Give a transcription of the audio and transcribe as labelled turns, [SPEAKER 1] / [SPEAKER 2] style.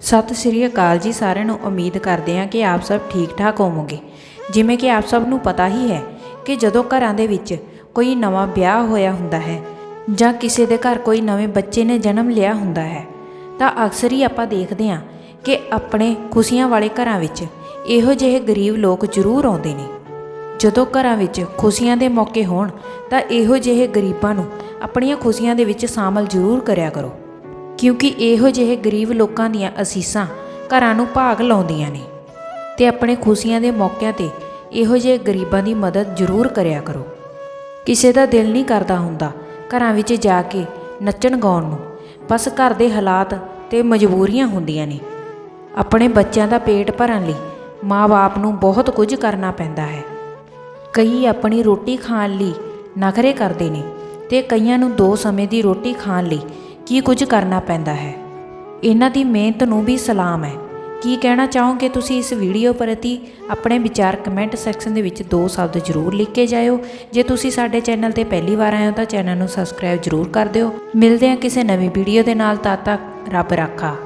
[SPEAKER 1] ਸਤਿ ਸ੍ਰੀ ਅਕਾਲ ਜੀ ਸਾਰਿਆਂ ਨੂੰ। ਉਮੀਦ ਕਰਦੇ ਹਾਂ ਕਿ ਆਪ ਸਭ ਠੀਕ ਠਾਕ ਹੋਵੋਗੇ। ਜਿਵੇਂ ਕਿ ਆਪ ਸਭ ਨੂੰ ਪਤਾ ਹੀ ਹੈ ਕਿ ਜਦੋਂ ਘਰਾਂ ਦੇ ਵਿੱਚ ਕੋਈ ਨਵਾਂ ਵਿਆਹ ਹੋਇਆ ਹੁੰਦਾ ਹੈ ਜਾਂ ਕਿਸੇ ਦੇ ਘਰ ਕੋਈ ਨਵੇਂ ਬੱਚੇ ਨੇ ਜਨਮ ਲਿਆ ਹੁੰਦਾ ਹੈ, ਤਾਂ ਅਕਸਰ ਹੀ ਆਪਾਂ ਦੇਖਦੇ ਹਾਂ ਕਿ ਆਪਣੇ ਖੁਸ਼ੀਆਂ ਵਾਲੇ ਘਰਾਂ ਵਿੱਚ ਇਹੋ ਜਿਹੇ ਗਰੀਬ ਲੋਕ ਜ਼ਰੂਰ ਆਉਂਦੇ ਨੇ। ਜਦੋਂ ਘਰਾਂ ਵਿੱਚ ਖੁਸ਼ੀਆਂ ਦੇ ਮੌਕੇ ਹੋਣ, ਤਾਂ ਇਹੋ ਜਿਹੇ ਗਰੀਬਾਂ ਨੂੰ ਆਪਣੀਆਂ ਖੁਸ਼ੀਆਂ ਦੇ ਵਿੱਚ ਸ਼ਾਮਲ ਜ਼ਰੂਰ ਕਰਿਆ ਕਰੋ। ਕਿਉਂਕਿ ਇਹੋ ਜਿਹੇ ਗਰੀਬ ਲੋਕਾਂ ਦੀਆਂ ਅਸੀਸਾਂ ਘਰਾਂ ਨੂੰ ਭਾਗ ਲਾਉਂਦੀਆਂ ਨੇ। ਤੇ ਆਪਣੇ ਖੁਸ਼ੀਆਂ ਦੇ ਮੌਕਿਆਂ ਤੇ ਇਹੋ ਜਿਹੇ ਗਰੀਬਾਂ ਦੀ ਮਦਦ ਜ਼ਰੂਰ ਕਰਿਆ ਕਰੋ। ਕਿਸੇ ਦਾ ਦਿਲ ਨਹੀਂ ਕਰਦਾ ਹੁੰਦਾ ਘਰਾਂ ਵਿੱਚ ਜਾ ਕੇ ਨੱਚਣ ਗਾਉਣ ਨੂੰ। ਬਸ ਘਰ ਦੇ ਹਾਲਾਤ ਤੇ ਮਜਬੂਰੀਆਂ ਹੁੰਦੀਆਂ ਨੇ। ਆਪਣੇ ਬੱਚਿਆਂ ਦਾ ਪੇਟ ਭਰਨ ਲਈ ਮਾਂ-ਬਾਪ ਨੂੰ ਬਹੁਤ ਕੁਝ ਕਰਨਾ ਪੈਂਦਾ ਹੈ। ਕਈ ਆਪਣੀ ਰੋਟੀ ਖਾਣ ਲਈ ਨਖਰੇ ਕਰਦੇ ਨੇ ਤੇ ਕਈਆਂ ਨੂੰ ਦੋ ਸਮੇਂ ਦੀ ਰੋਟੀ ਖਾਣ ਲਈ ਕੀ ਕੁਝ ਕਰਨਾ ਪੈਂਦਾ ਹੈ? ਇਹਨਾਂ ਦੀ ਮਿਹਨਤ ਨੂੰ ਵੀ ਸਲਾਮ ਹੈ। ਕੀ ਕਹਿਣਾ ਚਾਹੋਗੇ ਤੁਸੀਂ ਇਸ ਵੀਡੀਓ ਪ੍ਰਤੀ? ਆਪਣੇ ਵਿਚਾਰ ਕਮੈਂਟ ਸੈਕਸ਼ਨ ਦੇ ਵਿੱਚ ਦੋ ਸ਼ਬਦ ਜ਼ਰੂਰ ਲਿਖ ਕੇ ਜਾਇਓ। ਜੇ ਤੁਸੀਂ ਸਾਡੇ ਚੈਨਲ ਤੇ ਪਹਿਲੀ ਵਾਰ ਆਏ ਹੋ ਤਾਂ ਚੈਨਲ ਨੂੰ ਸਬਸਕ੍ਰਾਈਬ ਜ਼ਰੂਰ ਕਰ ਦਿਓ। ਮਿਲਦੇ ਹਾਂ ਕਿਸੇ ਨਵੀਂ ਵੀਡੀਓ ਦੇ ਨਾਲ। ਤਦ ਤੱਕ ਰੱਬ ਰਾਖਾ।